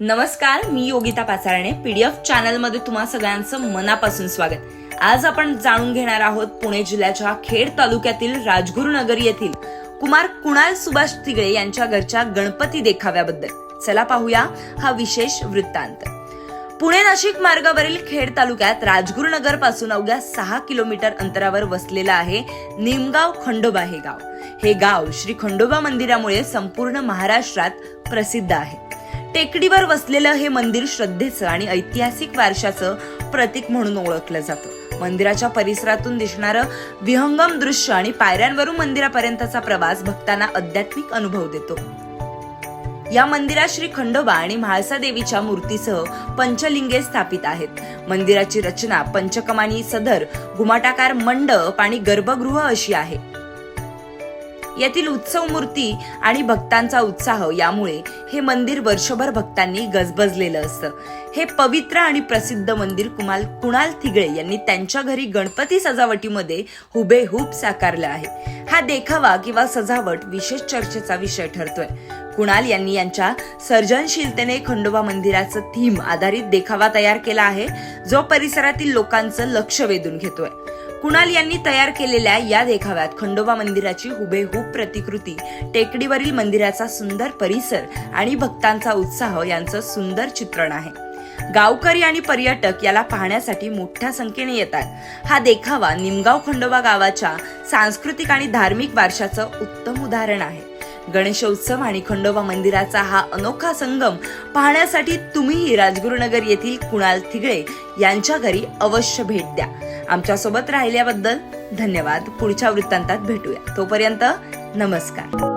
नमस्कार मी योगिता पाचारणे पीडीएफ चॅनलमध्ये तुम्हा सगळ्यांचं मनापासून स्वागत. आज आपण जाणून घेणार आहोत पुणे जिल्ह्याच्या खेड तालुक्यातील राजगुरुनगर येथील कुमार कुणाल सुभाष तिगळे यांच्या घरच्या गणपती देखाव्याबद्दल. चला पाहूया हा विशेष वृत्तांत. पुणे नाशिक मार्गावरील खेड तालुक्यात राजगुरुनगरपासून अवघ्या सहा किलोमीटर अंतरावर वसलेलं आहे निमगाव खंडोबा हे गाव. हे गाव श्री खंडोबा मंदिरामुळे संपूर्ण महाराष्ट्रात प्रसिद्ध आहे. टेकडीवर वसलेलं हे मंदिर श्रद्धेचं आणि ऐतिहासिक वारशाचं प्रतीक म्हणून ओळखलं जातं. मंदिराच्या परिसरातून दिसणारं विहंगम दृश्य आणि पायऱ्यांवरून मंदिरापर्यंतचा प्रवास भक्तांना आध्यात्मिक अनुभव देतो. या मंदिरात श्री खंडोबा आणि म्हाळसा देवीच्या मूर्तीसह पंचलिंगे स्थापित आहेत. मंदिराची रचना पंचकमानी सदर घुमाटाकार मंडप आणि गर्भगृह अशी आहे. येथील उत्सव मूर्ती आणि भक्तांचा उत्साह यामुळे हे मंदिर वर्षभर भक्तांनी गजबजलेलं असतं. हे पवित्र आणि प्रसिद्ध मंदिर कुमाल कुणाल थिगळे यांनी त्यांच्या घरी गणपती सजावटीमध्ये हुबेहूब साकारलं आहे. हा देखावा किंवा सजावट विशेष चर्चेचा विषय ठरतोय. कुणाल यांनी यांच्या सर्जनशीलतेने खंडोबा मंदिराचं थीम आधारित देखावा तयार केला आहे जो परिसरातील लोकांचं लक्ष वेधून घेतोय. कुणाल यांनी तयार केलेल्या या देखाव्यात खंडोबा मंदिराची हुबेहूब प्रतिकृती टेकडीवरील मंदिराचा सुंदर परिसर आणि भक्तांचा उत्साह यांचं सुंदर चित्रण आहे. गावकरी आणि पर्यटक याला पाहण्यासाठी मोठ्या संख्येने येतात. हा देखावा निमगाव खंडोबा गावाच्या सांस्कृतिक आणि धार्मिक वारशाचं उत्तम उदाहरण आहे. गणेशोत्सव आणि खंडोबा मंदिराचा हा अनोखा संगम पाहण्यासाठी तुम्हीही राजगुरुनगर येथील कुणाल थिगळे यांच्या घरी अवश्य भेट द्या. आमच्यासोबत राहिल्याबद्दल धन्यवाद. पुढच्या वृत्तांतात भेटूया. तोपर्यंत नमस्कार.